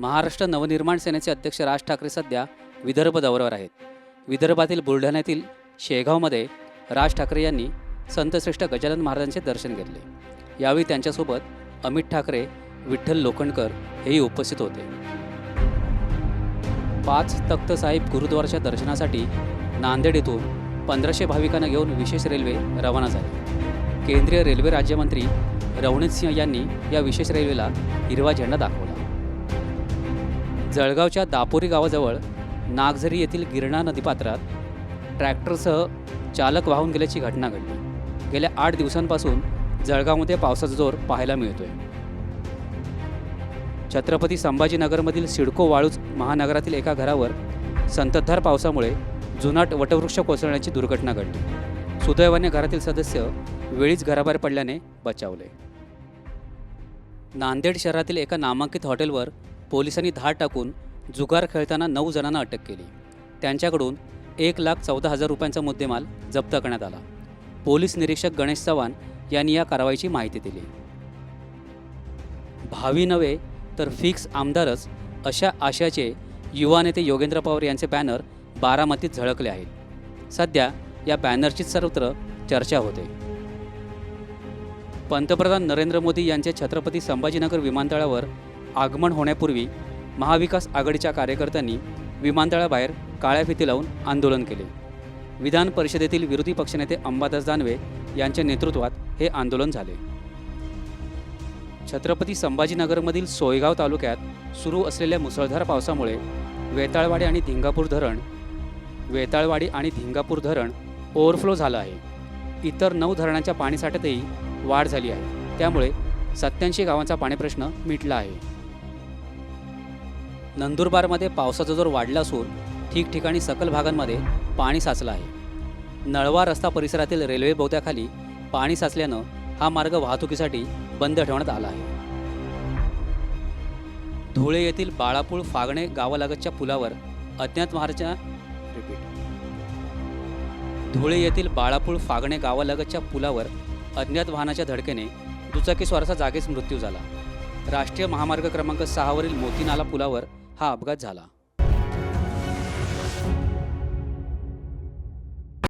महाराष्ट्र नवनिर्माण सेनेचे अध्यक्ष राज ठाकरे सध्या विदर्भ दौऱ्यावर आहेत. विदर्भातील बुलढाण्यातील शेगावमध्ये राज ठाकरे यांनी संतश्रेष्ठ गजानन महाराजांचे दर्शन घेतले. यावेळी त्यांच्यासोबत अमित ठाकरे विठ्ठल लोखंडकर हेही उपस्थित होते. पाच तख्त साहेब गुरुद्वाराच्या दर्शनासाठी नांदेड येथून पंधराशे भाविकांना घेऊन विशेष रेल्वे रवाना झाली. केंद्रीय रेल्वे राज्यमंत्री रवनीत सिंह यांनी या विशेष रेल्वेला हिरवा झेंडा दाखवला. जळगावच्या दापोरी गावाजवळ नागझरी येथील गिरणा नदीपात्रात ट्रॅक्टरसह चालक वाहून गेल्याची घटना घडली. गेल्या आठ दिवसांपासून जळगावमध्ये पावसाचा जोर पाहायला मिळतोय. छत्रपती संभाजीनगरमधील सिडको वाळूज महानगरातील एका घरावर संततधार पावसामुळे जुनाट वटवृक्ष कोसळण्याची दुर्घटना घडली. सुदैवाने घरातील सदस्य वेळीच घराबाहेर पडल्याने बचावले. नांदेड शहरातील एका नामांकित हॉटेलवर पोलिसांनी धाड टाकून जुगार खेळताना नऊ जणांना अटक केली. त्यांच्याकडून एक लाख चौदा हजार रुपयांचा मुद्देमाल जप्त करण्यात आला. पोलीस निरीक्षक गणेश चव्हाण यांनी या कारवाईची माहिती दिली. भावी नव्हे तर फिक्स आमदारच अशा आशयाचे युवा नेते योगेंद्र पवार यांचे बॅनर बारामतीत झळकले आहेत. सध्या या बॅनरचीच सर्वत्र चर्चा होते. पंतप्रधान नरेंद्र मोदी यांचे छत्रपती संभाजीनगर विमानतळावर आगमन होण्यापूर्वी महाविकास आघाडीच्या कार्यकर्त्यांनी विमानतळाबाहेर काळ्या फिती लावून आंदोलन केले. विधान परिषदेतील विरोधी पक्षनेते अंबादास दानवे यांच्या नेतृत्वात हे आंदोलन झाले. छत्रपती संभाजीनगरमधील सोयगाव तालुक्यात सुरू असलेल्या मुसळधार पावसामुळे वेताळवाडी आणि धिंगापूर धरण वेताळवाडी आणि धिंगापूर धरण ओव्हरफ्लो झालं आहे. इतर नऊ धरणांच्या पाणीसाठ्यातही वाढ झाली आहे. त्यामुळे सत्याऐंशी गावांचा पाणीप्रश्न मिटला आहे. नंदुरबारमध्ये पावसाचा जोर वाढला असून ठिकठिकाणी सकल भागांमध्ये पाणी साचलं आहे. नळवा रस्ता परिसरातील रेल्वे बोगद्याखाली पाणी साचल्यानं हा मार्ग वाहतुकीसाठी बंद ठेवण्यात आला आहे. धुळे येथील बाळापूळ फागणे गावालगतच्या पुलावर अज्ञात महाराजा रिपीट. धुळे येथील बाळापूळ फागणे गावालगतच्या पुलावर अज्ञात वाहनाच्या धडकेने दुचाकीस्वाराचा जागीच मृत्यू झाला. राष्ट्रीय महामार्ग क्रमांक सहावरील मोतीनाला पुलावर हा अपघात झाला.